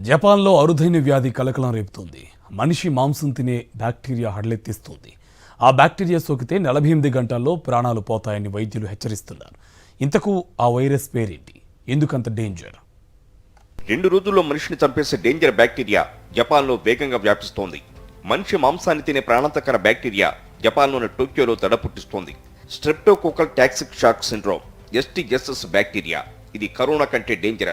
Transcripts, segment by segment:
జపాన్లో అరుదైన వ్యాధి కలకలం రేపుతోంది. మనిషి మాంసం తినే బ్యాక్టీరియా హడలెత్తిస్తోంది. ఆ బ్యాక్టీరియా సోకితే నలభై ఎనిమిది గంటల్లో ప్రాణాలు పోతాయని వైద్యులు హెచ్చరిస్తున్నారు. ఇంతకు ఆ వైరస్ పేరేంటి? ఎందుకంత డేంజర్? రెండు రోజుల్లో మనిషిని చంపేసే డేంజర్ బ్యాక్టీరియా జపాన్లో వేగంగా వ్యాపిస్తోంది. మనిషి మాంసాన్ని తినే ప్రాణాంతకర బ్యాక్టీరియా జపాన్లోని టోక్యోలో తడ పుట్టిస్తోంది streptococcal toxic shock syndrome STSS bacteria. ఇది కరోనా కంటే డేంజర్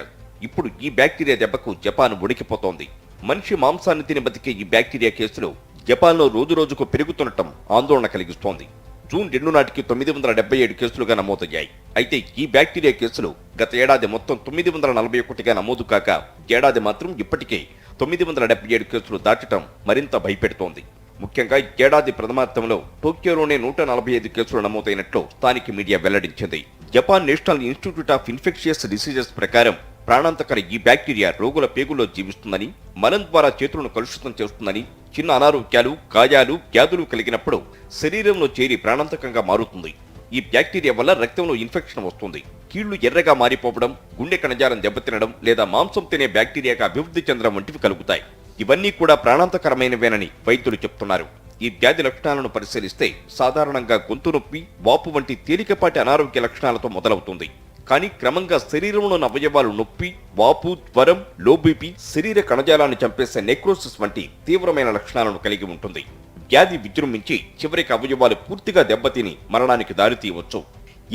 ఇప్పుడు ఈ బ్యాక్టీరియా దెబ్బకు జపాన్ ఉడికిపోతోంది మనిషి మాంసాన్ని తిని బతికే ఈ బ్యాక్టీరియా కేసులు జపాన్లో రోజు రోజుకు పెరుగుతుండటం ఆందోళన కలిగిస్తోంది. జూన్ రెండు నాటికి తొమ్మిది వందల డెబ్బై ఏడు కేసులుగా నమోదయ్యాయి. అయితే ఈ బ్యాక్టీరియా కేసులు గత ఏడాది మొత్తం తొమ్మిది వందల నలభై ఒకటిగా నమోదు కాక ఏడాది మాత్రం ఇప్పటికే తొమ్మిది వందల డెబ్బై ఏడు కేసులు దాటడం మరింత భయపెడుతోంది. ముఖ్యంగా ఏడాది ప్రథమార్థంలో టోక్యోలోనే నూట నలభై ఐదు కేసులు నమోదైనట్లు స్థానిక మీడియా వెల్లడించింది. Japan national institute of infectious diseases ప్రకారం ప్రాణాంతకర ఈ బ్యాక్టీరియా రోగుల పేగుల్లో జీవిస్తుందని మలం ద్వారా చేతులను కలుషితం చేస్తుందని చిన్న అనారోగ్యాలు గాయాలు వ్యాధులు కలిగినప్పుడు శరీరంలో చేరి ప్రాణాంతకంగా మారుతుంది. ఈ బ్యాక్టీరియా వల్ల రక్తంలో ఇన్ఫెక్షన్ వస్తుంది. కీళ్ళు ఎర్రగా మారిపోవడం గుండె కణజాలం దెబ్బతినడం లేదా మాంసం తినే బ్యాక్టీరియాగా అభివృద్ధి చెందడం వంటివి కలుగుతాయి. ఇవన్నీ కూడా ప్రాణాంతకరమైనవేనని వైద్యులు చెప్తున్నారు. ఈ వ్యాధి లక్షణాలను పరిశీలిస్తే సాధారణంగా గొంతు నొప్పి వాపు వంటి తేలికపాటి అనారోగ్య లక్షణాలతో మొదలవుతుంది. కానీ క్రమంగా శరీరంలోని అవయవాలు నొప్పి వాపు త్వరం లోబీపీ శరీర కణజాలాన్ని చంపేసే నెక్రోసిస్ వంటి తీవ్రమైన లక్షణాలను కలిగి ఉంటుంది. వ్యాధి విజృంభించి చివరికి అవయవాలు పూర్తిగా దెబ్బతిని మరణానికి దారితీయవచ్చు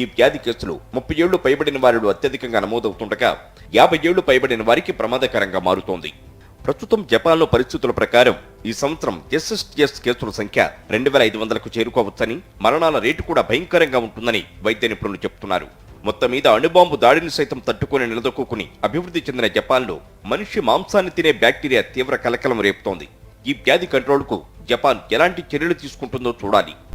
ఈ వ్యాధి కేసులు ముప్పై ఏళ్ళు పైబడిన వారిలో అత్యధికంగా నమోదవుతుండగా యాభై ఏళ్ళు పైబడిన వారికి ప్రమాదకరంగా మారుతోంది. ప్రస్తుతం జపాన్లో పరిస్థితుల ప్రకారం ఈ సంవత్సరం ఎస్ఎస్టిఎస్ కేసుల సంఖ్య రెండు వేల ఐదు వందలకు చేరుకోవచ్చని మరణాల రేటు కూడా భయంకరంగా ఉంటుందని వైద్య నిపుణులు చెబుతున్నారు మొత్తం మీద అణుబాంబు దాడిని సైతం తట్టుకుని నిలదొక్కుని అభివృద్ధి చెందిన జపాన్లో మనిషి మాంసాన్ని తినే బ్యాక్టీరియా తీవ్ర కలకలం రేపుతోంది. ఈ వ్యాధి కంట్రోల్కు జపాన్ ఎలాంటి చర్యలు తీసుకుంటుందో చూడాలి.